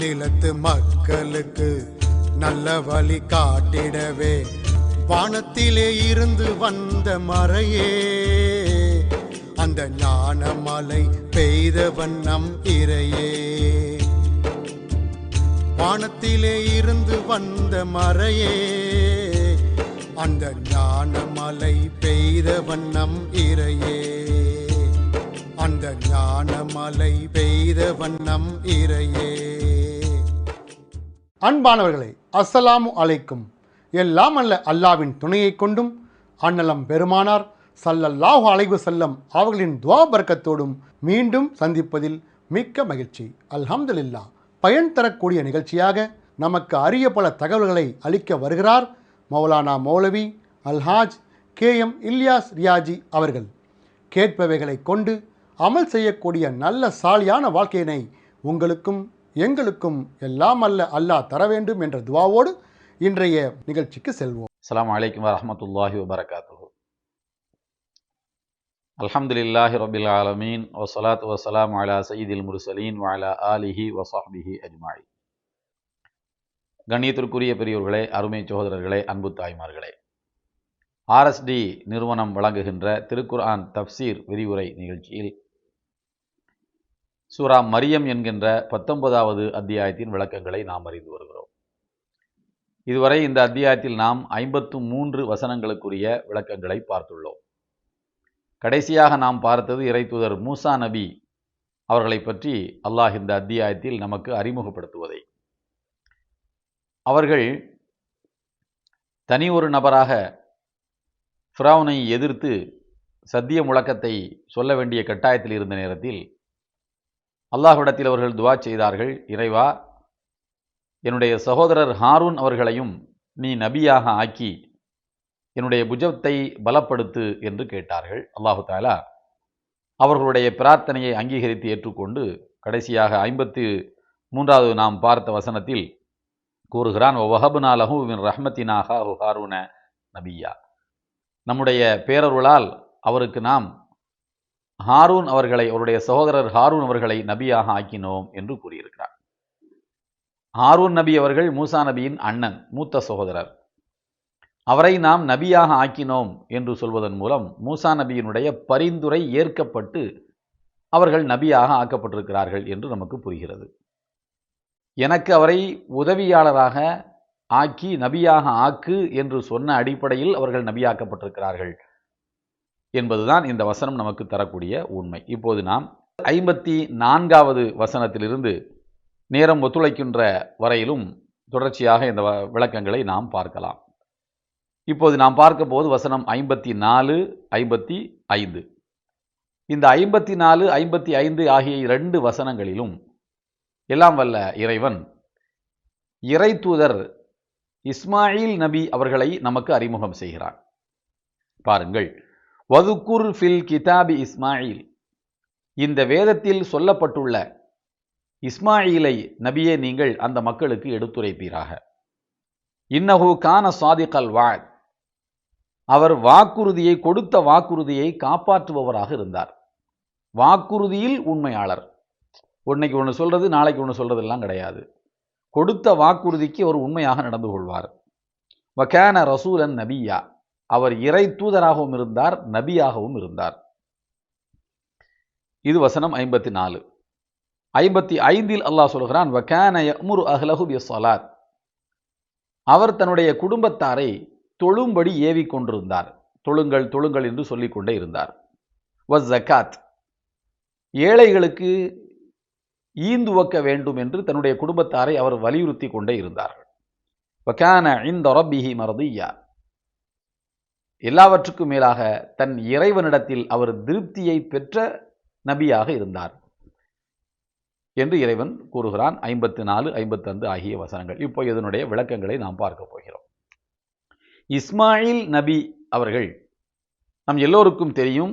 மாநிலத்து மக்களுக்கு நல்ல வழி காட்டிடவே. வானத்திலே இருந்து வந்த மறையே அந்த ஞானமலை பெய்த வண்ணம் இறையே. வானத்திலே இருந்து வந்த மறையே அந்த ஞான மலை பெய்த வண்ணம் இறையே. அந்த ஞான மலை பெய்த வண்ணம் இறையே. அன்பானவர்களே அஸ்ஸலாமு அலைக்கும். எல்லாம் அல்ல அல்லாவின் துணையை கொண்டும் அன்னலம் பெருமானார் சல்லல்லாஹு அலைவு செல்லம் அவர்களின் துவா பர்க்கத்தோடும் மீண்டும் சந்திப்பதில் மிக்க மகிழ்ச்சி. அல்ஹம்துலில்லாஹ். பயன் தரக்கூடிய நிகழ்ச்சியாக நமக்கு அரிய பல தகவல்களை அளிக்க வருகிறார் மௌலானா மௌலவி அல்ஹாஜ் கே எம் இல்யாஸ் ரியாஜி அவர்கள். கேட்பவைகளை கொண்டு அமல் செய்யக்கூடிய நல்ல சாலியான வாழ்க்கையினை உங்களுக்கும் எங்களுக்கும் எல்லாம் அல்ல அல்லாஹ் தர வேண்டும் என்ற துவாவோடு இன்றைய நிகழ்ச்சிக்கு செல்வோம். அஸ்ஸலாமு வலைக்கம் வரமத்துல்லாஹி வபரகாத்துஹு. அலமதுல்லாஹி ரபில் ஆலமீன். வசலாத் வசலாம் அலா சயீதில் முருசலீன் வாலா ஆலிஹி வசாஹிஹி அஜ்மாயி கண்ணியத்திற்குரிய பெரியோர்களே அருமை சகோதரர்களே அன்பு தாய்மார்களே. ஆர்எஸ்டி நிறுவனம் வழங்குகின்ற திருக்குர்ஆன் தப்சீர் விரிவுரை நிகழ்ச்சியில் சூரா மரியம் என்கின்ற பத்தொன்பதாவது அத்தியாயத்தின் விளக்கங்களை நாம் அறிந்து வருகிறோம். இதுவரை இந்த அத்தியாயத்தில் நாம் ஐம்பத்து மூன்று வசனங்களுக்குரிய விளக்கங்களை பார்த்துள்ளோம். கடைசியாக நாம் பார்த்தது இறைத்துதர் மூசா நபி அவர்களை பற்றி அல்லாஹ் இந்த அத்தியாயத்தில் நமக்கு அறிமுகப்படுத்துவதை. அவர்கள் தனி ஒரு நபராக ஃபிரௌனை எதிர்த்து சத்திய முழக்கத்தை சொல்ல வேண்டிய கட்டாயத்தில் இருந்த நேரத்தில் அல்லாஹ்விடத்தில் அவர்கள் துவா செய்தார்கள் இறைவா என்னுடைய சகோதரர் ஹாரூன் அவர்களையும் நீ நபியாக ஆக்கி என்னுடைய புஜத்தை பலப்படுத்து என்று கேட்டார்கள். அல்லாஹு தாலா அவர்களுடைய பிரார்த்தனையை அங்கீகரித்து ஏற்றுக்கொண்டு கடைசியாக ஐம்பத்து மூன்றாவது நாம் பார்த்த வசனத்தில் கூறுகிறான் வஹபுனா லஹூவின் ரஹ்மத்தினாக ஹாரூன நபியா. நம்முடைய பேரருளால் அவருக்கு நாம் ஹாரூன் அவர்களை அவருடைய சகோதரர் ஹாரூன் அவர்களை நபியாக ஆக்கினோம் என்று கூறியிருக்கிறார். ஹாரூன் நபி அவர்கள் மூசா நபியின் அண்ணன் மூத்த சகோதரர். அவரை நாம் நபியாக ஆக்கினோம் என்று சொல்வதன் மூலம் மூசா நபியினுடைய பரிந்துரை ஏற்கப்பட்டு அவர்கள் நபியாக ஆக்கப்பட்டிருக்கிறார்கள் என்று நமக்கு புரிகிறது. எனக்கு அவரை உதவியாளராக ஆக்கி நபியாக ஆக்கு என்று சொன்ன அடிப்படையில் அவர்கள் நபியாக்கப்பட்டிருக்கிறார்கள். என்பதுதான் இந்த வசனம் நமக்கு தரக்கூடிய உண்மை. இப்போது நாம் ஐம்பத்தி நான்காவது வசனத்திலிருந்து நேரம் ஒத்துழைக்கின்ற வரையிலும் தொடர்ச்சியாக இந்த வ- விளக்கங்களை நாம் பார்க்கலாம். இப்போது நாம் பார்க்க போது வசனம் ஐம்பத்தி நாலு ஐம்பத்தி ஐந்து. இந்த ஐம்பத்தி நாலு ஐம்பத்தி ஐந்து ஆகிய இரண்டு வசனங்களிலும் எல்லாம் வல்ல இறைவன் இறை தூதர் இஸ்மாயில் நபி அவர்களை நமக்கு அறிமுகம் செய்கிறான். பாருங்கள் வதுக்குர் ஃபில் கிதாபி இஸ்மாயில். இந்த வேதத்தில் சொல்லப்பட்டுள்ள இஸ்மாயிலை நபியே நீங்கள் அந்த மக்களுக்கு எடுத்துரைப்பீராக. இன்னஹு கான சாதிகல் வாத். அவர் வாக்குறுதியை கொடுத்த வாக்குறுதியை காப்பாற்றுபவராக இருந்தார். வாக்குறுதியில் உண்மையாளர். இன்னைக்கு ஒன்று சொல்றது நாளைக்கு ஒன்று சொல்றதெல்லாம் கிடையாது. கொடுத்த வாக்குறுதிக்கு அவர் உண்மையாக நடந்து கொள்வார். வகேன ரசூலன் நபியா. அவர் இறை தூதராகவும் இருந்தார் நபியாகவும் இருந்தார். இது வசனம் ஐம்பத்தி நாலு ஐம்பத்தி ஐந்தில் அல்லாஹ் சொல்கிறான் வக்கான யமுரு அஹ்லஹு பிஸ்ஸலாத். அவர் தன்னுடைய குடும்பத்தாரை தொழும்படி ஏவிக் கொண்டிருந்தார். தொழுங்கள் தொழுங்கள் என்று சொல்லிக்கொண்டே இருந்தார். வ ஜக்காத். ஏழைகளுக்கு ஈந்துவக்க வேண்டும் என்று தன்னுடைய குடும்பத்தாரை அவர் வலியுறுத்தி கொண்டே இருந்தார்கள். வக்கான இந்த ரப்பிஹி மரதியா எல்லாவற்றுக்கும் மேலாக தன் இறைவனிடத்தில் அவர் திருப்தியை பெற்ற நபியாக இருந்தார் என்று இறைவன் கூறுகிறான். ஐம்பத்தி நாலு ஐம்பத்தைந்து ஆகிய வசனங்கள். இப்போ இதனுடைய விளக்கங்களை நாம் பார்க்க போகிறோம். இஸ்மாயில் நபி அவர்கள் நம் எல்லோருக்கும் தெரியும்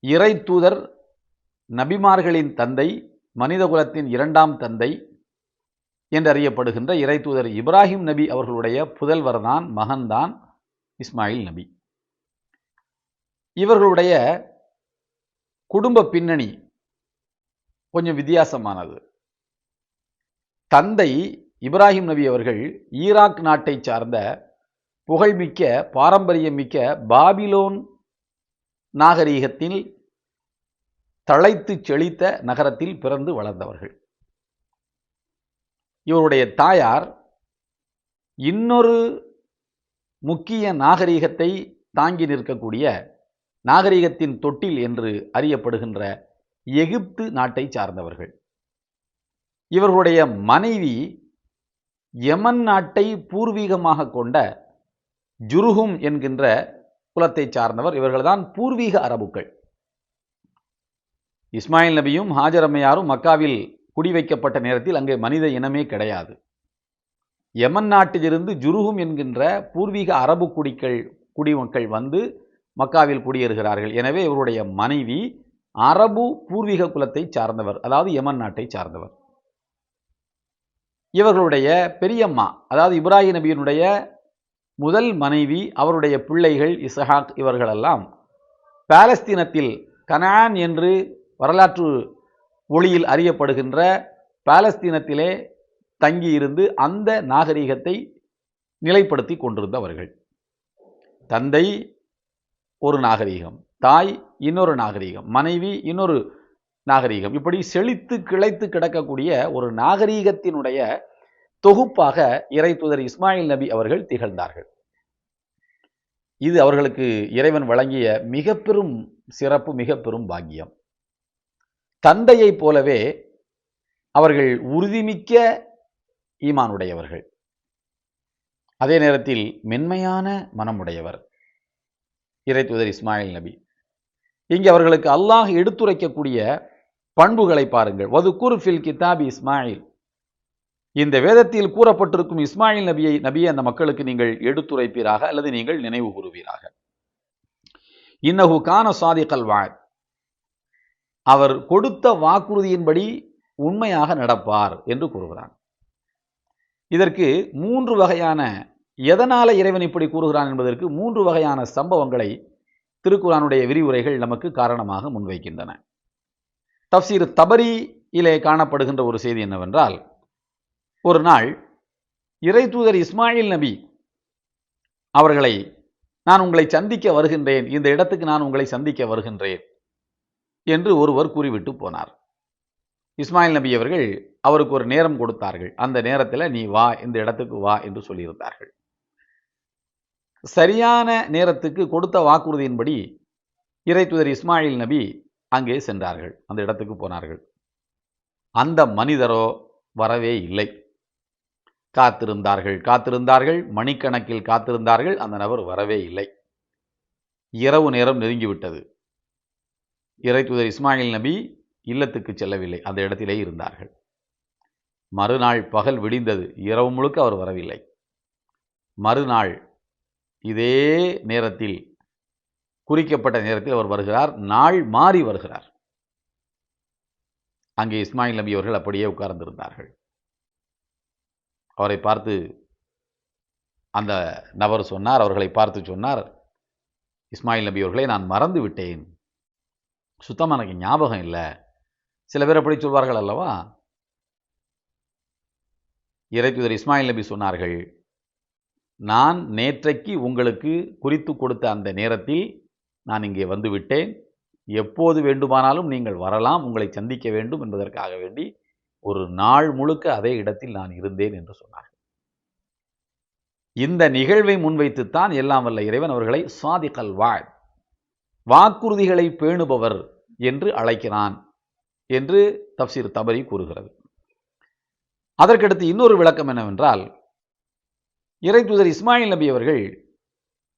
இறை தூதர் நபிமார்களின் தந்தை மனிதகுலத்தின் இரண்டாம் தந்தை என்றறியப்படுகின்ற இறை தூதர் இப்ராஹிம் நபி அவர்களுடைய புதல்வர்தான் மகன்தான். இஸ்மாயில் நபி. இவர்களுடைய குடும்ப பின்னணி கொஞ்சம் வித்தியாசமானது. தந்தை இப்ராஹிம் நபி அவர்கள் ஈராக் நாட்டை சார்ந்த புகழ்மிக்க பாரம்பரியமிக்க பாபிலோன் நாகரீகத்தில் தழைத்து செழித்த நகரத்தில் பிறந்து வளர்ந்தவர்கள். இவருடைய தாயார் இன்னொரு முக்கிய நாகரீகத்தை தாங்கி நிற்கக்கூடிய நாகரீகத்தின் தொட்டில் என்று அறியப்படுகின்ற எகிப்து நாட்டை சார்ந்தவர்கள். இவர்களுடைய மனைவி யமன் நாட்டை பூர்வீகமாக கொண்ட ஜுருகும் என்கின்ற குலத்தை சார்ந்தவர். இவர்கள்தான் பூர்வீக அரபுக்கள். இஸ்மாயில் நபியும் ஹாஜர் அம்மையாரும் மக்காவில் குடி வைக்கப்பட்ட நேரத்தில் அங்கே மனித இனமே கிடையாது. யமன் நாட்டிலிருந்து ஜுருகும் என்கின்ற பூர்வீக அரபு குடிக்கள் குடிமக்கள் வந்து மக்காவில் குடியேறுகிறார்கள். எனவே இவருடைய மனைவி அரபு பூர்வீக குலத்தை சார்ந்தவர் அதாவது யமன் நாட்டை சார்ந்தவர். இவர்களுடைய பெரியம்மா அதாவது இப்ராஹிம் நபியினுடைய முதல் மனைவி அவருடைய பிள்ளைகள் இசஹாக் இவர்களெல்லாம் பாலஸ்தீனத்தில் கனான் என்று வரலாற்று ஒளியில் அறியப்படுகின்ற பாலஸ்தீனத்திலே தங்கியிருந்து அந்த நாகரிகத்தை நிலைப்படுத்தி கொண்டிருந்தவர்கள். தந்தை ஒரு நாகரிகம் தாய் இன்னொரு நாகரிகம் மனைவி இன்னொரு நாகரிகம். இப்படி செழித்து கிளைத்து கிடக்கக்கூடிய ஒரு நாகரீகத்தினுடைய தொகுப்பாக இறை தூதர் இஸ்மாயில் நபி அவர்கள் திகழ்ந்தார்கள். இது அவர்களுக்கு இறைவன் வழங்கிய மிக பெரும் சிறப்பு மிக பெரும் பாக்கியம். தந்தையைப் போலவே அவர்கள் உறுதிமிக்க ஈமானுடையவர்கள். அதே நேரத்தில் மென்மையான மனமுடையவர். இறை தூதர் இஸ்மாயில் நபி. இங்கே அவர்களுக்கு அல்லாஹ் எடுத்துரைக்கக்கூடிய பண்புகளை பாருங்கள். வது குர்ஃபில் கிதாபி இஸ்மாயில். இந்த வேதத்தில் கூறப்பட்டிருக்கும் இஸ்மாயில் நபியை நபியை அந்த மக்களுக்கு நீங்கள் எடுத்துரைப்பீராக அல்லது நீங்கள் நினைவு கூறுவீராக. இன்னகு கான சாதிகல் வாழ் அவர் கொடுத்த வாக்குறுதியின்படி உண்மையாக நடப்பார் என்று கூறுகிறான். இதற்கு மூன்று வகையான எதனால் இறைவன் இப்படி கூறுகிறான் என்பதற்கு மூன்று வகையான சம்பவங்களை திருக்குறானுடைய விரிவுரைகள் நமக்கு காரணமாக முன்வைக்கின்றன. தப்சீர் தபரியிலே காணப்படுகின்ற ஒரு செய்தி என்னவென்றால் ஒரு நாள் இறை தூதர் இஸ்மாயில் நபி அவர்களை நான் உங்களை சந்திக்க வருகின்றேன் இந்த இடத்துக்கு நான் உங்களை சந்திக்க வருகின்றேன் என்று ஒருவர் கூறிவிட்டு போனார். இஸ்மாயில் நபி அவர்கள் அவருக்கு ஒரு நேரம் கொடுத்தார்கள். அந்த நேரத்தில் நீ வா இந்த இடத்துக்கு வா என்று சொல்லியிருந்தார்கள். சரியான நேரத்துக்கு கொடுத்த வாக்குறுதியின்படி இறைத்துதர் இஸ்மாயில் நபி அங்கே சென்றார்கள். அந்த இடத்துக்கு போனார்கள். அந்த மனிதரோ வரவே இல்லை. காத்திருந்தார்கள். காத்திருந்தார்கள். மணிக்கணக்கில் காத்திருந்தார்கள். அந்த நபர் வரவே இல்லை. இரவு நேரம் நெருங்கிவிட்டது. இறைத்துதர் இஸ்மாயில் நபி இல்லத்துக்கு செல்லவில்லை. அந்த இடத்திலே இருந்தார்கள். மறுநாள் பகல் விடிந்தது. இரவு முழுக்க அவர் வரவில்லை. மறுநாள் இதே நேரத்தில் குறிக்கப்பட்ட நேரத்தில் அவர் வருகிறார். நாள் மாறி வருகிறார். அங்கே இஸ்மாயில் நபி அவர்கள் அப்படியே உட்கார்ந்திருந்தார்கள். அவரை பார்த்து அந்த நபர் சொன்னார் அவர்களை பார்த்து சொன்னார் இஸ்மாயில் நபி அவர்களை நான் மறந்து விட்டேன் சுத்தமாக எனக்கு ஞாபகம் இல்லை. சில பேர் அப்படி சொல்வார்கள் அல்லவா? இறைத்துதர் இஸ்மாயில் நபி சொன்னார்கள் நான் நேற்றைக்கு உங்களுக்கு குறித்து கொடுத்த அந்த நேரத்தில் நான் இங்கே வந்துவிட்டேன் எப்போது வேண்டுமானாலும் நீங்கள் வரலாம். உங்களை சந்திக்க வேண்டும் என்பதற்காக வேண்டி ஒரு நாள் முழுக்க அதே இடத்தில் நான் இருந்தேன் என்று சொன்னார்கள். இந்த நிகழ்வை முன்வைத்துத்தான் எல்லாம் வல்ல இறைவன் அவர்களை சாதிகல் வாழ் வாக்குறுதிகளை பேணுபவர் என்று அழைக்கிறான். என்று தப்சீர் தபரி கூறுகிறது. அதற்கடுத்து இன்னொரு விளக்கம் என்னவென்றால் இறைத்துதர் இஸ்மாயில் நபி அவர்கள்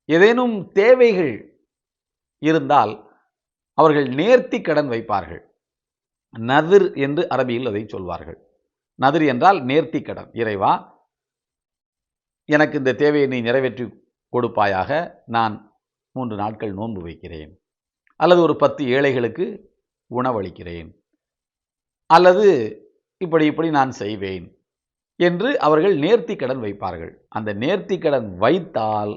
ஏதேனும் தேவைகள் இருந்தால் அவர்கள் நேர்த்தி கடன் வைப்பார்கள். நதிர் என்று அரபியில் அதை சொல்வார்கள். நதிர் என்றால் நேர்த்தி கடன். இறைவா எனக்கு இந்த தேவையை நீ நிறைவேற்றி கொடுப்பாயாக நான் மூன்று நாட்கள் நோன்பு வைக்கிறேன். அல்லது ஒரு பத்து ஏழைகளுக்கு உணவளிக்கிறேன். அல்லது இப்படி இப்படி நான் செய்வேன் என்று அவர்கள் நேர்த்தி கடன் வைப்பார்கள். அந்த நேர்த்தி கடன் வைத்தால்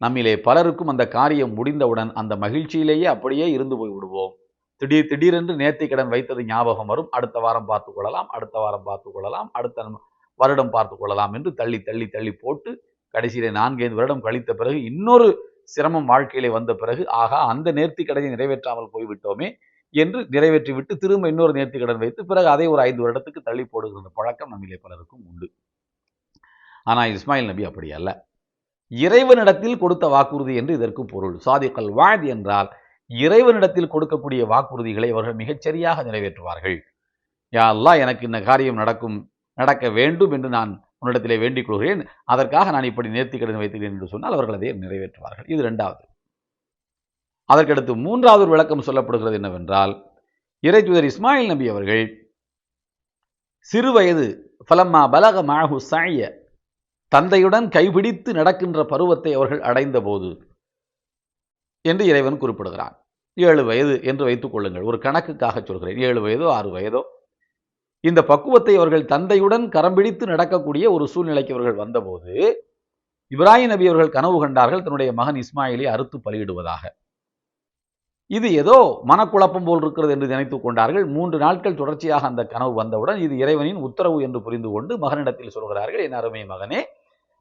நம்மிலே பலருக்கும் அந்த காரியம் முடிந்தவுடன் அந்த மகிழ்ச்சியிலேயே அப்படியே இருந்து போய் விடுவோம். திடீர் திடீரென்று நேர்த்தி கடன் வைத்தது ஞாபகம் வரும். அடுத்த வாரம் பார்த்து கொள்ளலாம். அடுத்த வாரம் பார்த்து கொள்ளலாம். அடுத்த வருடம் பார்த்து கொள்ளலாம் என்று தள்ளி தள்ளி தள்ளி போட்டு கடைசியிலே நான்கைந்து வருடம் கழித்த பிறகு இன்னொரு சிரமம் வாழ்க்கையிலே வந்த பிறகு ஆகா அந்த நேர்த்தி கடனை நிறைவேற்றாமல் போய்விட்டோமே என்று நிறைவேற்றிவிட்டு திரும்ப இன்னொரு நேர்த்தி கடன் வைத்து பிறகு அதை ஒரு ஐந்து வருடத்துக்கு தள்ளி போடுகிற பழக்கம் நம்மிலே பலருக்கும் உண்டு. ஆனால் இஸ்மாயில் நபி அப்படி அல்ல. இறைவனிடத்தில் கொடுத்த வாக்குறுதி என்று இதற்கு பொருள். சாதிக்கல் வாழ் என்றால் இறைவனிடத்தில் கொடுக்கக்கூடிய வாக்குறுதிகளை அவர்கள் மிகச்சரியாக நிறைவேற்றுவார்கள். யா அல்லா எனக்கு இந்த காரியம் நடக்கும் நடக்க வேண்டும் என்று நான் உன்னிடத்திலே வேண்டிக் கொள்கிறேன். அதற்காக நான் இப்படி நேர்த்தி கடன் வைத்துகிறேன் என்று சொன்னால் அவர்கள் அதை நிறைவேற்றுவார்கள். இது ரெண்டாவது அதற்கடுத்து மூன்றாவது ஒரு விளக்கம் சொல்லப்படுகிறது என்னவென்றால் இறைத்துதர் இஸ்மாயில் நபி அவர்கள் சிறு வயது ஃபலம்மா பலக மாஹு சாய தந்தையுடன் கைபிடித்து நடக்கின்ற பருவத்தை அவர்கள் அடைந்த போது என்று இறைவன் குறிப்பிடுகிறான். ஏழு வயது என்று வைத்துக் கொள்ளுங்கள். ஒரு கணக்குக்காக சொல்கிறேன். ஏழு வயதோ ஆறு வயதோ. இந்த பக்குவத்தை அவர்கள் தந்தையுடன் கரம் பிடித்து நடக்கக்கூடிய ஒரு சூழ்நிலைக்கு அவர்கள் வந்தபோது இப்ராஹிம் நபி அவர்கள் கனவு கண்டார்கள். தன்னுடைய மகன் இஸ்மாயிலை அறுத்து பலியிடுவதாக. இது ஏதோ மனக்குழப்பம் போல் இருக்கிறது என்று நினைத்துக் கொண்டார்கள். மூன்று நாட்கள் தொடர்ச்சியாக அந்த கனவு வந்தவுடன் இது இறைவனின் உத்தரவு என்று புரிந்து கொண்டு மகனிடத்தில் சொல்கிறார்கள் என் அருமை மகனே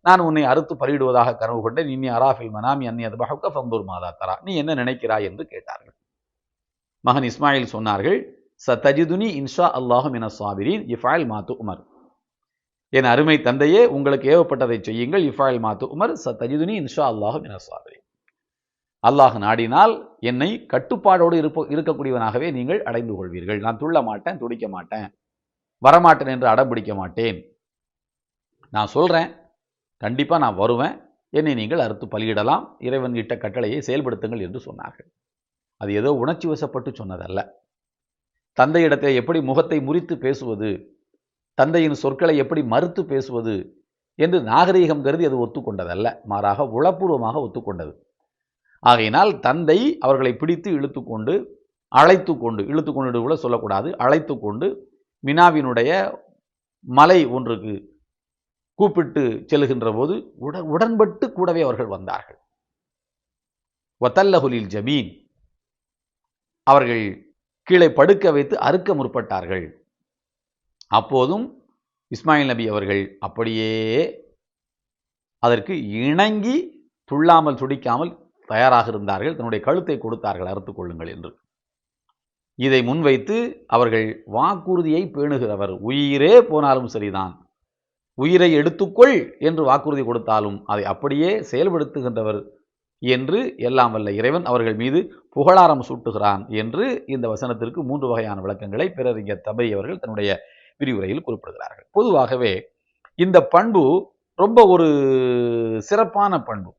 நான் உன்னை அறுத்து பலியிடுவதாக கனவு கொண்டேன். இன்னி அராஃபில் மனாமி அன்னி அது பஹக்க ஃபந்தூர் மாதா தரா. நீ என்ன நினைக்கிறாய்? என்று கேட்டார்கள். மகன் இஸ்மாயில் சொன்னார்கள் சத்தஜிதுனி இன்ஷா அல்லாஹும் என சாபிரின் இஃபாயில் மாத்து உமர் என் அருமை தந்தையே உங்களுக்கு ஏவப்பட்டதை செய்யுங்கள். இஃபாயில் மாத்து உமர் சத்தஜிதுனி இன்ஷா அல்லாஹும் என சாபிரின் அல்லாஹ் நாடினால் என்னை கட்டுப்பாடோடு இருப்ப இருக்கக்கூடியவனாகவே நீங்கள் அடைந்து கொள்வீர்கள். நான் துள்ள மாட்டேன் துடிக்க மாட்டேன் வரமாட்டேன் என்று அடம் பிடிக்க மாட்டேன். நான் சொல்கிறேன் கண்டிப்பாக நான் வருவேன். என்னை நீங்கள் அறுத்து பலியிடலாம். இறைவன் இட்ட கட்டளையை செயல்படுத்துங்கள் என்று சொன்னார்கள். அது ஏதோ உணர்ச்சி வசப்பட்டு சொன்னதல்ல. தந்தையிடத்தில் எப்படி முகத்தை முறித்து பேசுவது தந்தையின் சொற்களை எப்படி மறுத்து பேசுவது என்று நாகரீகம் கருதி அது ஒத்துக்கொண்டதல்ல. மாறாக உளப்பூர்வமாக ஒத்துக்கொண்டது. ஆகையினால் தந்தை அவர்களை பிடித்து இழுத்து கொண்டு அழைத்து கொண்டு இழுத்து கொண்டு கூட சொல்லக்கூடாது அழைத்து கொண்டு மினாவினுடைய மலை ஒன்றுக்கு கூப்பிட்டு செல்லுகின்ற போது உட உடன்பட்டு கூடவே அவர்கள் வந்தார்கள். ஒத்தல்லஹுலில் ஜமீன். அவர்கள் கீழே படுக்க வைத்து அறுக்க முற்பட்டார்கள். அப்போதும் இஸ்மாயில் நபி அவர்கள் அப்படியே அதற்கு இணங்கி துள்ளாமல் துடிக்காமல் தயாராக இருந்தார்கள் தன்னுடைய கழுத்தை கொடுத்தார்கள் அறுத்து கொள்ளுங்கள் என்று. இதை முன்வைத்து அவர்கள் வாக்குறுதியை பேணுகிறவர் உயிரே போனாலும் சரிதான். உயிரை எடுத்துக்கொள் என்று வாக்குறுதி கொடுத்தாலும் அதை அப்படியே செயல்படுத்துகின்றவர் என்று எல்லாம் வல்ல இறைவன் அவர்கள் மீது புகழாரம் சூட்டுகிறான் என்று இந்த வசனத்திற்கு மூன்று வகையான விளக்கங்களை பிறறிஞர் தபை அவர்கள் தன்னுடைய விரிவுரையில் குறிப்பிடுகிறார்கள். பொதுவாகவே இந்த பண்பு ரொம்ப ஒரு சிறப்பான பண்பு.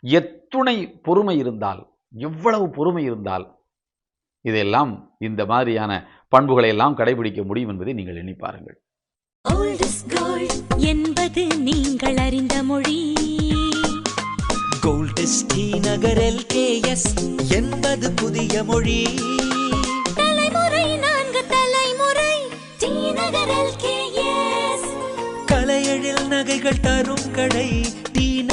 எத்துணை பொறுமை இருந்தால் எவ்வளவு பொறுமை இருந்தால் இதையெல்லாம் இந்த மாதிரியான பண்புகளை எல்லாம் கடைபிடிக்க முடியும் என்பதை நீங்கள் எண்ணி பாருங்கள். Old is gold என்பது நீங்கள் அறிந்த மொழி. கோல்டஸ் டி நகர் எல்கேஎஸ் என்பது புதிய மொழி. தலைமுறை நான்கு தலைமுறை டி நகர் LKS. கலையெழில் நகைகள் தரும் கடை.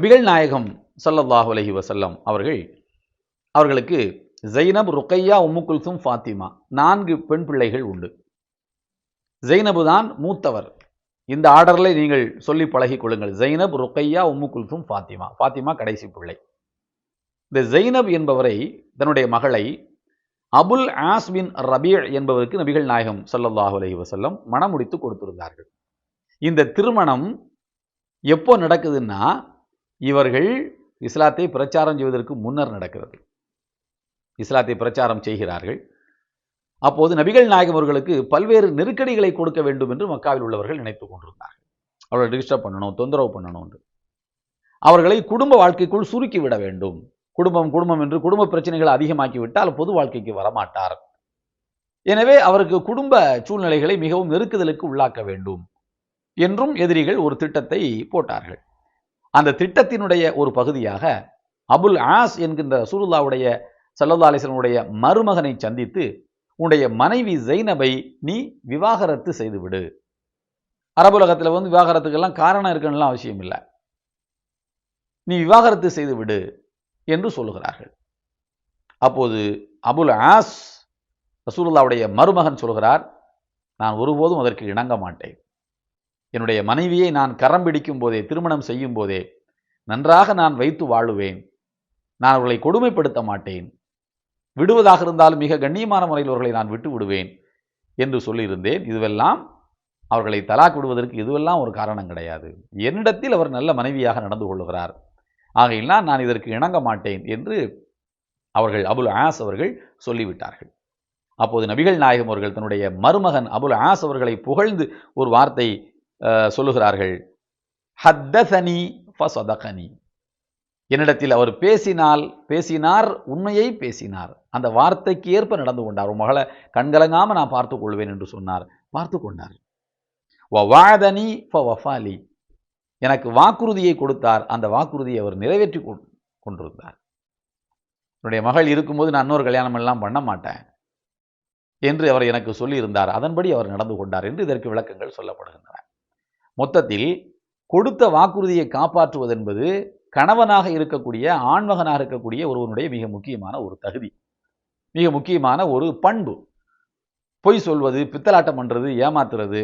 நபிகள் நாயகம் சல்லல்லாஹு அலஹி வசல்லம் அவர்கள் அவர்களுக்கு ஜைனப் ருக்கையா உம்மு குல்சும் ஃபாத்திமா நான்கு பெண் பிள்ளைகள் உண்டு. ஜெய்னபு தான் மூத்தவர். இந்த ஆர்டரில் நீங்கள் சொல்லி பழகி கொள்ளுங்கள். ஜெய்னப் ருக்கையா உம்மு குல்சும் ஃபாத்திமா. ஃபாத்திமா கடைசி பிள்ளை. இந்த ஜெய்னப் என்பவரை தன்னுடைய மகளை அபுல் ஆஸ் பின் ரபீர் என்பவருக்கு நபிகள் நாயகம் ஸல்லல்லாஹு அலைஹி வஸல்லம் மணமுடித்து கொடுத்திருந்தார்கள். இந்த திருமணம் எப்போ நடக்குதுன்னா இவர்கள் இஸ்லாத்தை பிரச்சாரம் செய்வதற்கு முன்னர் நடக்கிறது. இஸ்லாத்தை பிரச்சாரம் செய்கிறார்கள். அப்போது நபிகள் நாயகம் அவர்களுக்கு பல்வேறு நெருக்கடிகளை கொடுக்க வேண்டும் என்று மக்காவில் உள்ளவர்கள் நினைத்துக் கொண்டிருந்தார்கள். அவர்களை டிஸ்டர்ப் பண்ணணும் தொந்தரவு பண்ணணும் என்று. அவர்களை குடும்ப வாழ்க்கைக்குள் சுருக்கி விட வேண்டும். குடும்பம் குடும்பம் என்று குடும்ப பிரச்சனைகளை அதிகமாக்கிவிட்டால் பொது வாழ்க்கைக்கு வரமாட்டார். எனவே அவருக்கு குடும்ப சூழ்நிலைகளை மிகவும் நெருக்குதலுக்கு உள்ளாக்க வேண்டும் என்றும் எதிரிகள் ஒரு திட்டத்தை போட்டார்கள். அந்த திட்டத்தினுடைய ஒரு பகுதியாக அபுல் ஆஸ் என்கின்ற சுருல்லாவுடைய சல்லல்லா அலிஸ்லனுடைய மருமகனை சந்தித்து உன்னுடைய மனைவி ஜெய்னபை நீ விவாகரத்து செய்துவிடு. அரபுலகத்தில் வந்து விவாகரத்துக்கெல்லாம் காரணம் இருக்குன்னுலாம் அவசியம் இல்லை. நீ விவாகரத்து செய்து விடு என்று சொல்லுகிறார்கள். அப்போது அபுல் ஆஸ் ரசூலுல்லாவுடைய மருமகன் சொல்கிறார் நான் ஒருபோதும் அதற்கு இணங்க மாட்டேன். என்னுடைய மனைவியை நான் கரம் பிடிக்கும் போதே திருமணம் செய்யும் போதே நன்றாக நான் வைத்து வாழுவேன். நான் அவர்களை கொடுமைப்படுத்த மாட்டேன். விடுவதாக இருந்தாலும் மிக கண்ணியமான முறையில் அவர்களை நான் விட்டு விடுவேன் என்று சொல்லியிருந்தேன். இதுவெல்லாம் அவர்களை தலாக் விடுவதற்கு இதுவெல்லாம் ஒரு காரணம் கிடையாது. என்னிடத்தில் அவர் நல்ல மனைவியாக நடந்து கொள்ளுகிறார். ஆகையினால் நான் இதற்கு இணங்க மாட்டேன் என்று அவர்கள் அபுல் ஆஸ் அவர்கள் சொல்லிவிட்டார்கள். அப்போது நபிகள் நாயகம் அவர்கள் தன்னுடைய மருமகன் அபுல் ஆஸ் அவர்களை புகழ்ந்து ஒரு வார்த்தை சொல்லுகிறார்கள். ஹத்தசனி ஃபசதகனி. என்னிடத்தில் அவர் பேசினால் பேசினார் உண்மையை பேசினார். அந்த வார்த்தைக்கு ஏற்ப நடந்து கொண்டார். உன் மகளை கண்கலங்காமல் நான் பார்த்து கொள்வேன் என்று சொன்னார். பார்த்து கொண்டார். வவாதனி ஃபவஃபாலி எனக்கு வாக்குறுதியை கொடுத்தார். அந்த வாக்குறுதியை அவர் நிறைவேற்றி கொண்- கொண்டிருந்தார். என்னுடைய மகள் இருக்கும்போது நான் இன்னொரு கல்யாணம் எல்லாம் பண்ண மாட்டேன் என்று அவர் எனக்கு சொல்லியிருந்தார். அதன்படி அவர் நடந்து கொண்டார் என்று இதற்கு விளக்கங்கள் சொல்லப்படுகின்றன. மொத்தத்தில் கொடுத்த வாக்குறுதியை காப்பாற்றுவது என்பது கணவனாக இருக்கக்கூடிய ஆண்மகனாக இருக்கக்கூடிய ஒருவனுடைய மிக முக்கியமான ஒரு தகுதி. மிக முக்கியமான ஒரு பண்பு. பொய் சொல்வது பித்தலாட்டம் பண்ணுறது ஏமாத்துறது.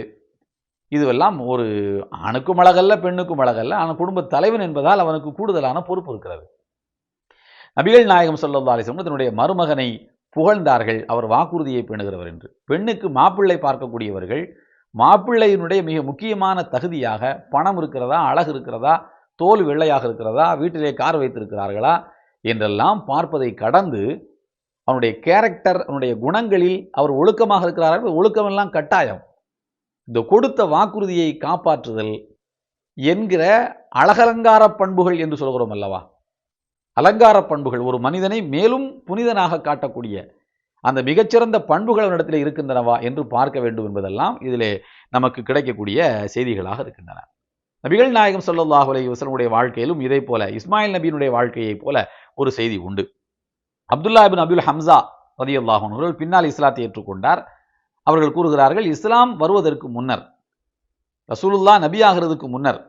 இதுவெல்லாம் ஒரு ஆணுக்கும் அழகல்ல பெண்ணுக்கும் அழகல்ல. ஆனால் குடும்ப தலைவன் என்பதால் அவனுக்கு கூடுதலான பொறுப்பு இருக்கிறது. நபிகள் நாயகம் ஸல்லல்லாஹு அலிசம் தன்னுடைய மருமகனை புகழ்ந்தார்கள். அவர் வாக்குறுதியை பேணுகிறவர் என்று. பெண்ணுக்கு மாப்பிள்ளை பார்க்கக்கூடியவர்கள் மாப்பிள்ளையினுடைய மிக முக்கியமான தகுதியாக பணம் இருக்கிறதா அழகு இருக்கிறதா தோல் வெள்ளையாக இருக்கிறதா வீட்டிலே கார் வைத்திருக்கிறார்களா என்றெல்லாம் பார்ப்பதை கடந்து அவனுடைய கேரக்டர் அவனுடைய குணங்களில் அவர் ஒழுக்கமாக இருக்கிறார்கள் ஒழுக்கமெல்லாம் கட்டாயம். இந்த கொடுத்த வாக்குறுதியை காப்பாற்றுதல் என்கிற அழகலங்கார பண்புகள் என்று சொல்கிறோம் அல்லவா? அலங்கார பண்புகள் ஒரு மனிதனை மேலும் புனிதனாக காட்டக்கூடிய அந்த மிகச்சிறந்த பண்புகள் அவனிடத்தில் இருக்கின்றனவா என்று பார்க்க வேண்டும் என்பதெல்லாம் இதிலே நமக்கு கிடைக்கக்கூடிய செய்திகளாக இருக்கின்றன. நபிகள் நாயகம் ஸல்லல்லாஹு அலி வஸல்லமுடைய வாழ்க்கையிலும் இதே போல இஸ்மாயில் நபியினுடைய வாழ்க்கையைப் போல ஒரு செய்தி உண்டு. அப்துல்லா பின் அபுல் ஹம்சா ரதியல்லாஹு அவர்கள் பின்னால் இஸ்லாத்தை ஏற்றுக்கொண்டார். அவர்கள் கூறுகிறார்கள் இஸ்லாம் வருவதற்கு முன்னர் ரசூலுல்லா நபியாகிறதுக்கு முன்னர்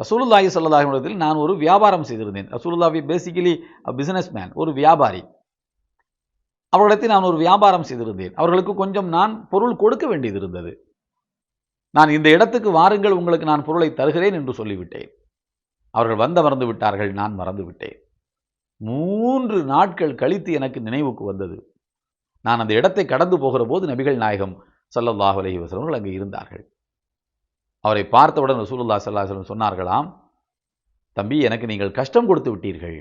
ரசூலுல்லாஹி ஸல்லல்லாஹு நான் ஒரு வியாபாரம் செய்திருந்தேன். ரசூலுல்லாஹி பேசிக்கலி பிசினஸ் மேன் ஒரு வியாபாரி. அவர்களிடத்தில் நான் ஒரு வியாபாரம் செய்திருந்தேன். அவர்களுக்கு கொஞ்சம் நான் பொருள் கொடுக்க வேண்டியது இருந்தது. நான் இந்த இடத்துக்கு வாருங்கள் உங்களுக்கு நான் பொருளை தருகிறேன் என்று சொல்லிவிட்டேன். அவர்கள் வந்த மறந்து விட்டார்கள் நான் மறந்து விட்டேன். மூன்று நாட்கள் கழித்து எனக்கு நினைவுக்கு வந்தது. நான் அந்த இடத்தை கடந்து போகிற போது நபிகள் நாயகம் ஸல்லல்லாஹு அலஹி வஸல்லம் அங்கே இருந்தார்கள். அவரை பார்த்தவுடன் ரசூலுல்லா சல்லாஹ் சொன்னார்களாம் தம்பி எனக்கு நீங்கள் கஷ்டம் கொடுத்து விட்டீர்கள்.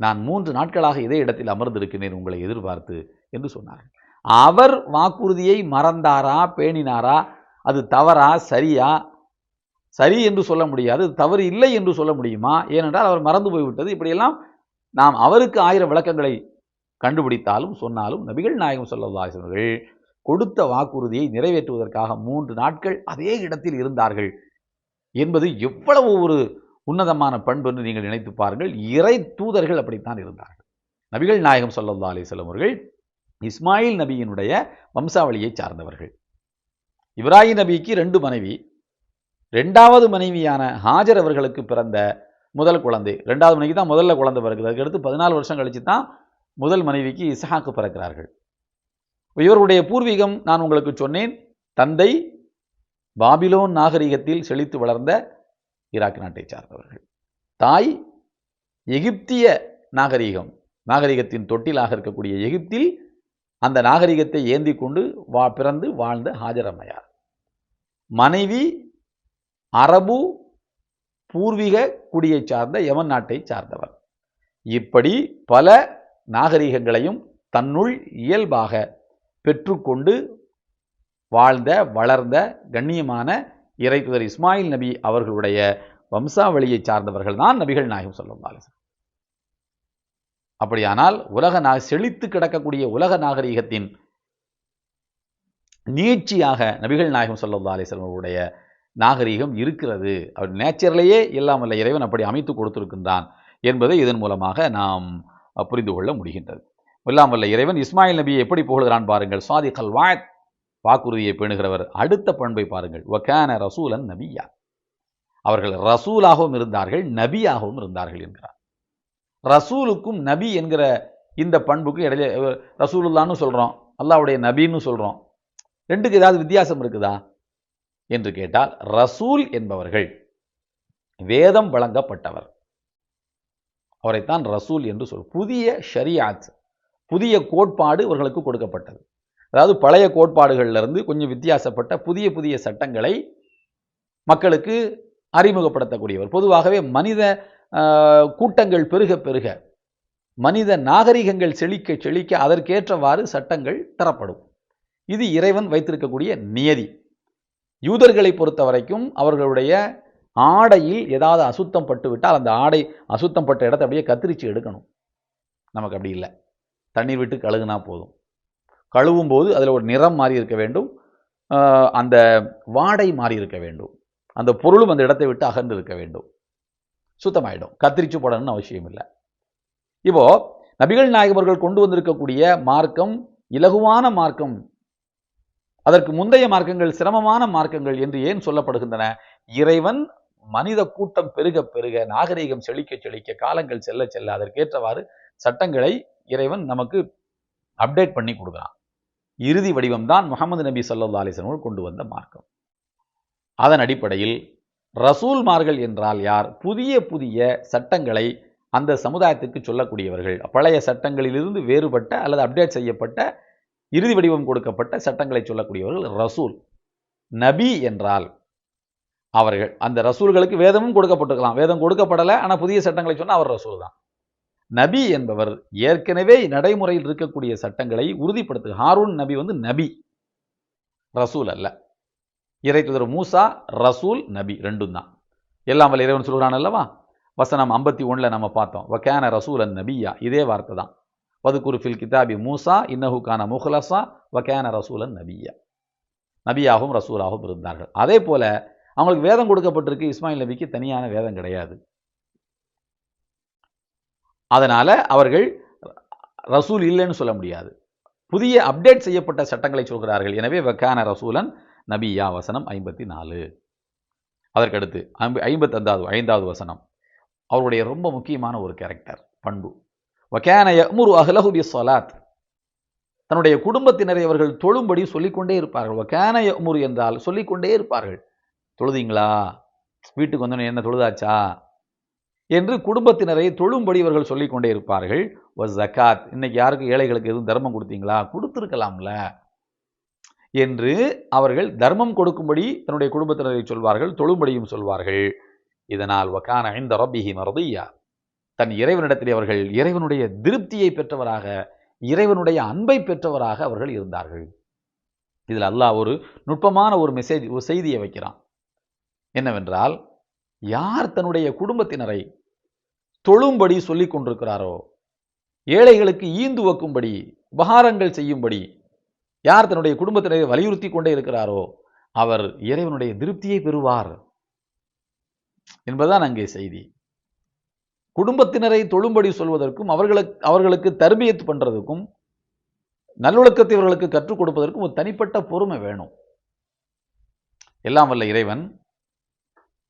நான் மூன்று நாட்களாக இதே இடத்தில் அமர்ந்திருக்கிறேன் உங்களை எதிர்பார்த்து என்று சொன்னார்கள். அவர் வாக்குறுதியை மறந்தாரா பேணினாரா அது தவறா சரியா? சரி என்று சொல்ல முடியாது தவறு இல்லை என்று சொல்ல முடியுமா? ஏனென்றால் அவர் மறந்து போய்விட்டது. இப்படியெல்லாம் நாம் அவருக்கு ஆயிரம் விளக்கங்களை கண்டுபிடித்தாலும் சொன்னாலும் நபிகள் நாயகம் ஸல்லல்லாஹு கொடுத்த வாக்குறுதியை நிறைவேற்றுவதற்காக மூன்று நாட்கள் அதே இடத்தில் இருந்தார்கள் என்பது எவ்வளவு ஒரு உன்னதமான பண்பு என்று நீங்கள் நினைத்து பாருங்கள். இறை தூதர்கள் அப்படித்தான் இருந்தார்கள். நபிகள் நாயகம் சொல்லல்லா அலைஹி அவர்கள் இஸ்மாயில் நபியினுடைய வம்சாவளியை சார்ந்தவர்கள். இப்ராஹிம் நபிக்கு ரெண்டு மனைவி. ரெண்டாவது மனைவியான ஹாஜர் அவர்களுக்கு பிறந்த முதல் குழந்தை. ரெண்டாவது மனைவிக்கு தான் முதல்ல குழந்தை பிறகுது அதுக்கடுத்து பதினாலு வருஷம் கழிச்சு தான் முதல் மனைவிக்கு இஸ்ஹாக்கு பிறக்கிறார்கள். இவருடைய பூர்வீகம் நான் உங்களுக்கு சொன்னேன். தந்தை பாபிலோன் நாகரிகத்தில் செழித்து வளர்ந்த ஈராக் நாட்டை சார்ந்தவர்கள். தாய் எகிப்திய நாகரிகம் நாகரிகத்தின் தொட்டிலாக இருக்கக்கூடிய எகிப்தில் அந்த நாகரிகத்தை ஏந்தி கொண்டு வா பிறந்து வாழ்ந்த ஹாஜரம்மையார் மனைவி அரபு பூர்வீக குடியை சார்ந்த யமன் நாட்டை சார்ந்தவர். இப்படி பல நாகரிகங்களையும் தன்னுள் இயல்பாக பெற்றுக்கொண்டு வாழ்ந்த வளர்ந்த கண்ணியமான இறைத்துதர் இஸ்மாயில் நபி அவர்களுடைய வம்சாவளியை சார்ந்தவர்கள் தான் நபிகள் நாயகம் ஸல்லல்லாஹு அப்படியானால் உலக நா செழித்து கிடக்கக்கூடிய உலக நாகரிகத்தின் நீட்சியாக நபிகள் நாயகம் ஸல்லல்லாஹு அலைஹி நாகரீகம் நாகரிகம் இருக்கிறது. அவர் நேச்சர்லேயே இல்லாமல் இறைவன் அப்படி அமைத்து கொடுத்திருக்கின்றான் என்பதை இதன் மூலமாக நாம் புரிந்து கொள்ள முடிகின்றது. இல்லாமல்ல இறைவன் இஸ்மாயில் நபியை எப்படி புகழ்கிறான் பாருங்கள். சாதிகல் கல்வாத் வாக்குறுதியை பேணுகிறவர் அடுத்த பண்பை பாருங்கள். வக்கான ரசூலன் நபியா அவர்கள் ரசூலாகவும் இருந்தார்கள் நபியாகவும் இருந்தார்கள் என்கிறார். ரசூலுக்கும் நபி என்கிற இந்த பண்புக்கு இடையில ரசூலுல்லான்னு சொல்கிறோம் அல்லாவுடைய நபின்னு சொல்றோம். ரெண்டுக்கு ஏதாவது வித்தியாசம் இருக்குதா? என்று கேட்டால் ரசூல் என்பவர்கள் வேதம் வழங்கப்பட்டவர். அவரைத்தான் ரசூல் என்று சொல் புதிய ஷரியாத் புதிய கோட்பாடு இவர்களுக்கு கொடுக்கப்பட்டது. அதாவது பழைய கோட்பாடுகள்ல இருந்து கொஞ்சம் வித்தியாசப்பட்ட புதிய புதிய சட்டங்களை மக்களுக்கு அறிமுகப்படுத்தக்கூடியவர். பொதுவாகவே மனித ஆஹ், கூட்டங்கள் பெருக பெருக மனித நாகரிகங்கள் செழிக்க செழிக்க அதற்கேற்றவாறு சட்டங்கள் தரப்படும். இது இறைவன் வைத்திருக்கக்கூடிய நியதி. யூதர்களை பொறுத்த வரைக்கும் அவர்களுடைய ஆடையில் ஏதாவது அசுத்தம் பட்டு விட்டால் அந்த ஆடை அசுத்தம் பட்ட இடத்தை அப்படியே கத்திரிச்சு எடுக்கணும். நமக்கு அப்படி இல்லை. தண்ணீர் விட்டு கழுகுனா போதும். கழுவும் போது அதில் ஒரு நிறம் மாறி இருக்க வேண்டும். ஆஹ் அந்த வாடை மாறி இருக்க வேண்டும். அந்த பொருளும் அந்த இடத்தை விட்டு அகன்று இருக்க வேண்டும். சுத்தமாயிடும். கத்திரிச்சு போடணும்னு அவசியம் இல்லை. இப்போ நபிகள் நாயகவர்கள் கொண்டு வந்திருக்கக்கூடிய மார்க்கம் இலகுவான மார்க்கம் அதற்கு முந்தைய மார்க்கங்கள் சிரமமான மார்க்கங்கள் என்று ஏன் சொல்லப்படுகின்றன? இறைவன் மனித கூட்டம் பெருக பெருக நாகரீகம் செழிக்க செழிக்க காலங்கள் செல்ல செல்ல அதற்கேற்றவாறு சட்டங்களை இறைவன் நமக்கு அப்டேட் பண்ணி கொடுக்குறான். இறுதி வடிவம்தான் முகமது நபி சொல்லா அலிஸ்லமோடு கொண்டு வந்த மார்க்கம். அதன் அடிப்படையில் ரசூல்மார்கள் என்றால் யார்? புதிய புதிய சட்டங்களை அந்த சமுதாயத்திற்கு சொல்லக்கூடியவர்கள். பழைய சட்டங்களிலிருந்து வேறுபட்ட அல்லது அப்டேட் செய்யப்பட்ட இறுதி வடிவம் கொடுக்கப்பட்ட சட்டங்களை சொல்லக்கூடியவர்கள் ரசூல். நபி என்றால் அவர்கள். அந்த ரசூல்களுக்கு வேதமும் கொடுக்கப்பட்டிருக்கலாம். வேதம் கொடுக்கப்படலை ஆனால் புதிய சட்டங்களை சொன்னால் அவர் ரசூல் தான் நபி என்பவர் ஏற்கனவே நடைமுறையில் இருக்கக்கூடிய சட்டங்களை உறுதிப்படுத்து. ஹாரூன் நபி வந்து நபி ரசூல் அல்ல. இறை தூதர் மூசா ரசூல் நபி ரெண்டும் தான். எல்லாம் வல்ல இறைவன் சொல்கிறான் அல்லவா? வசனம் ஐம்பத்தி ஒன்றில் நம்ம பார்த்தோம். வக்கேன ரசூலன் நபியா? இதே வார்த்தை தான். வதுக்குரு ஃபில் கிதாபி மூசா இன்னஹு கான முஹ்லஸா வக்கான ரசூலன் நபியா? நபியாகவும் ரசூலாகவும் இருந்தார்கள். அதே போல அவங்களுக்கு வேதம் கொடுக்கப்பட்டிருக்கு. இஸ்மாயில் நபிக்கு தனியான வேதம் கிடையாது. அதனால அவர்கள் ரசூல் இல்லைன்னு சொல்ல முடியாது. புதிய அப்டேட் செய்யப்பட்ட சட்டங்களை சொல்கிறார்கள். எனவே வக்கான ரசூலன் நபியா வசனம் ஐம்பத்தி நாலு அதற்கடுத்து ஐம்ப ஐம்பத்தஞ்சாவது ஐந்தாவது வசனம். அவருடைய ரொம்ப முக்கியமான ஒரு கேரக்டர் பண்பு. வக்கான யமுரு அஹ்லஹு பி சொலாத் தன்னுடைய குடும்பத்தினரை அவர்கள் தொழும்படி சொல்லிக்கொண்டே இருப்பார்கள். வக்கான யமுரு என்றால் சொல்லிக்கொண்டே இருப்பார்கள். தொழுதீங்களா? வீட்டுக்கு வந்தோடனே என்ன தொழுதாச்சா? என்று குடும்பத்தினரை தொழும்படி இவர்கள் சொல்லிக்கொண்டே இருப்பார்கள். வ ஜக்காத் இன்னைக்கு யாருக்கு ஏழைகளுக்கு எதுவும் தர்மம் கொடுத்தீங்களா? கொடுத்துருக்கலாம்ல என்று அவர்கள் தர்மம் கொடுக்கும்படி தன்னுடைய குடும்பத்தினரை சொல்வார்கள் தொழும்படியும் சொல்வார்கள். இதனால் வக்கான ஐந்த ரப்பிஹி மரதியா. தன் இறைவனிடத்தில் அவர்கள் இறைவனுடைய திருப்தியை பெற்றவராக இறைவனுடைய அன்பை பெற்றவராக அவர்கள் இருந்தார்கள். இதில் அல்லாஹ் ஒரு நுட்பமான ஒரு மெசேஜ் ஒரு செய்தியை வைக்கிறான். என்னவென்றால் யார் தன்னுடைய குடும்பத்தினரை தொழும்படி சொல்லிக் கொண்டிருக்கிறாரோ ஏழைகளுக்கு ஈந்து வைக்கும்படி உபகாரங்கள் செய்யும்படி யார் தன்னுடைய குடும்பத்தினரை வலியுறுத்தி கொண்டே இருக்கிறாரோ அவர் இறைவனுடைய திருப்தியை பெறுவார் என்பதுதான் அங்கே செய்தி. குடும்பத்தினரை தொழும்படி சொல்வதற்கும் அவர்களுக்கு அவர்களுக்கு தர்பியத் பண்றதுக்கும் நல்லொழுக்கத்தை இவர்களுக்கு கற்றுக் கொடுப்பதற்கும் ஒரு தனிப்பட்ட பொறுமை வேணும். எல்லாம் வல்ல இறைவன்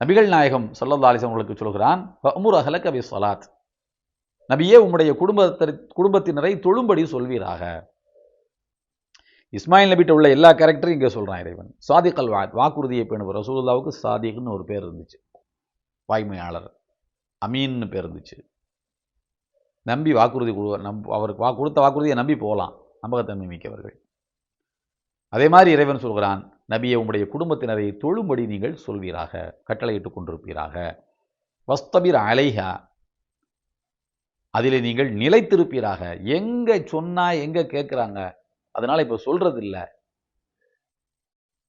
நபிகள் நாயகம் சல்லல்லா உங்களுக்கு அவர்களுக்கு சொல்கிறான் அமுர் அஹலக் அபி நபியே உம்முடைய குடும்பத்தை குடும்பத்தினரை தொழும்படி சொல்வீராக. இஸ்மாயில் நபிட்ட உள்ள எல்லா கேரக்டரும் இங்கே சொல்றான் இறைவன். சாதிக் அல் வாத் வாக்குறுதியை பேணுவர் ரசூலுல்லாவுக்கு சாதிக்னு ஒரு பேர் இருந்துச்சு. வாய்மையாளர். அமீன்னு பேர் இருந்துச்சு. நம்பி வாக்குறுதி நம் அவருக்கு வா கொடுத்த வாக்குறுதியை நம்பி போகலாம் நம்பகத்தன்மை மிக்கவர்கள். அதே மாதிரி இறைவன் சொல்கிறான் நபியை உம்முடைய குடும்பத்தினரை தொழும்படி நீங்கள் சொல்வீராக கட்டளையிட்டுக் கொண்டிருப்பீராக. வஸ்தபிர் அலைஹா அதில் நீங்கள் நிலைத்திருப்பீராக. எங்க சொன்னா எங்க கேட்குறாங்க அதனால இப்போ சொல்றது இல்ல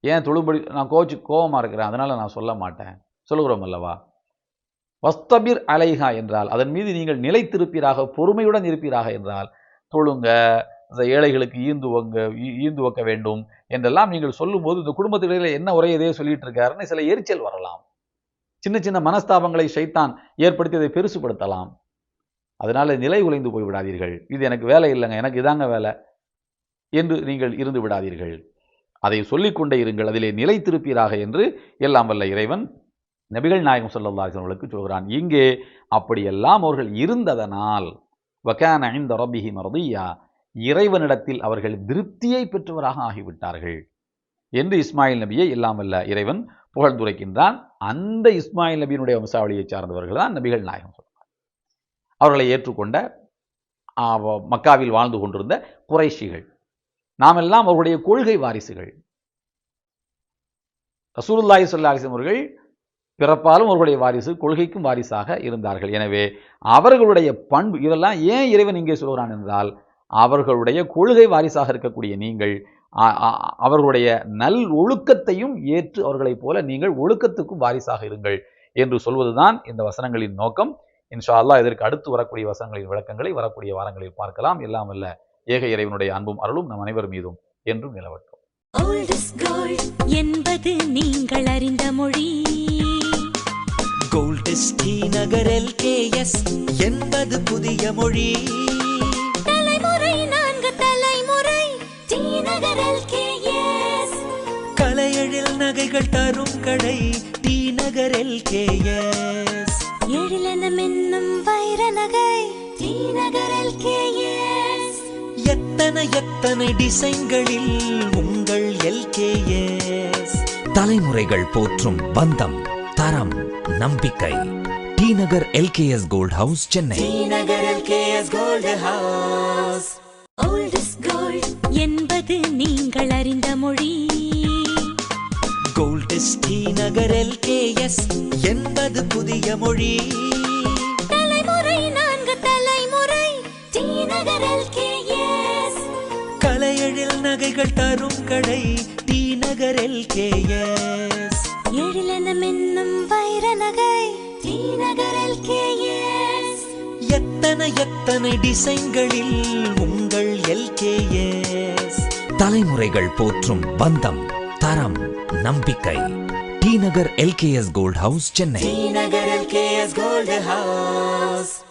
ஏன் தொழும்படி நான் கோச்சு கோபமாக இருக்கிறேன் அதனால நான் சொல்ல மாட்டேன். சொல்லுகிறோம் அல்லவா? வஸ்தபிர் அலைஹா என்றால் அதன் மீது நீங்கள் நிலைத்திருப்பீராக பொறுமையுடன் இருப்பீராக என்றால் தொழுங்க. ஏழைகளுக்கு ஈந்து வங்க ஈந்து வைக்க வேண்டும் என்றெல்லாம் நீங்கள் சொல்லும்போது இந்த குடும்பத்திலே என்ன ஒரே இதே சொல்லிட்டு இருக்காருன்னு சில எரிச்சல் வரலாம். சின்ன சின்ன மனஸ்தாபங்களை சைத்தான் ஏற்படுத்தி அதை பெருசுபடுத்தலாம். அதனால நிலை உலைந்து போய் விடாதீர்கள். இது எனக்கு வேலை இல்லைங்க எனக்கு இதாங்க வேலை என்று நீங்கள் இருந்து விடாதீர்கள். அதை சொல்லிக்கொண்டே இருங்கள் அதிலே நிலை திருப்பீராக என்று எல்லாம் வல்ல இறைவன் நபிகள் நாயகம் ஸல்லல்லாஹு அவர்களுக்கு சொல்கிறான். இங்கே அப்படியெல்லாம் அவர்கள் இருந்ததனால் வக்கான ஐந்த ரபிஹி மரதியா இறைவனிடத்தில் அவர்கள் திருப்தியை பெற்றவராக ஆகிவிட்டார்கள். என்று இஸ்மாயில் நபியை இல்லாமல்ல இறைவன் புகழ்ந்துரைக்கின்றான். அந்த இஸ்மாயில் நபியினுடைய வம்சாவளியைச் சார்ந்தவர்கள் தான் நபிகள் நாயகம் சொல்றார் அவர்களை ஏற்றுக்கொண்ட மக்காவில் வாழ்ந்து கொண்டிருந்த குறைஷிகள். நாமெல்லாம் அவர்களுடைய கொள்கை வாரிசுகள். ரசூலுல்லாஹி சொல்லாஹிசம் அவர்கள் பிறப்பாலும் அவர்களுடைய வாரிசு கொள்கைக்கும் வாரிசாக இருந்தார்கள். எனவே அவர்களுடைய பண்பு இதெல்லாம் ஏன் இறைவன் இங்கே சொல்கிறான் என்றால் அவர்களுடைய கொள்கை வாரிசாக இருக்கக்கூடிய நீங்கள் அவர்களுடைய நல் ஒழுக்கத்தையும் ஏற்று அவர்களைப் போல நீங்கள் ஒழுக்கத்துக்கும் வாரிசாக இருங்கள் என்று சொல்வதுதான் இந்த வசனங்களின் நோக்கம். இன்ஷா அல்லாஹ் இதற்கு அடுத்து வரக்கூடிய வசனங்களின் விளக்கங்களை வரக்கூடிய வாரங்களில் பார்க்கலாம். எல்லாம் வல்ல ஏக இறைவனுடைய அன்பும் அருளும் நம் அனைவர் மீதும் என்றும் நிலவட்டும். என்பது நீங்கள் அறிந்த மொழி. கோல்டிஸ் டி நகர் எல்கேஎஸ் என்பது புதிய மொழி. தலைமுறை நான்கு தலைமுறை. கலையழில் நகைகள் தரும் கடை டி நகர் எல்கேஎஸ் எழிலென மின்னும் வைர நகை டி நகர் LKS. எத்தனை எத்தனை டிசைன்களில் உங்கள் எல்கேஎஸ் தலைமுறைகள் போற்றும் பந்தம் தரம் நம்பிக்கை T Nagar LKS gold house Chennai LKS gold house. Is gold என்பது நீங்கள் அறிந்த மொழி. கோல்டிஸ் டி நகர் எல்கேஎஸ் என்பது புதிய மொழி. தலைமுறை நான்கு தலைமுறை டி நகர் LKS. கலையழில் நகைகள் தரும் கடை டி நகர் எல்கேஎஸ் எத்தனை எத்தனை டிசைன்களில் உங்கள் எல்கேஎஸ்? தலைமுறைகள் போற்றும் பந்தம் தரம் நம்பிக்கை. T Nagar LKS gold house Chennai. T Nagar LKS gold house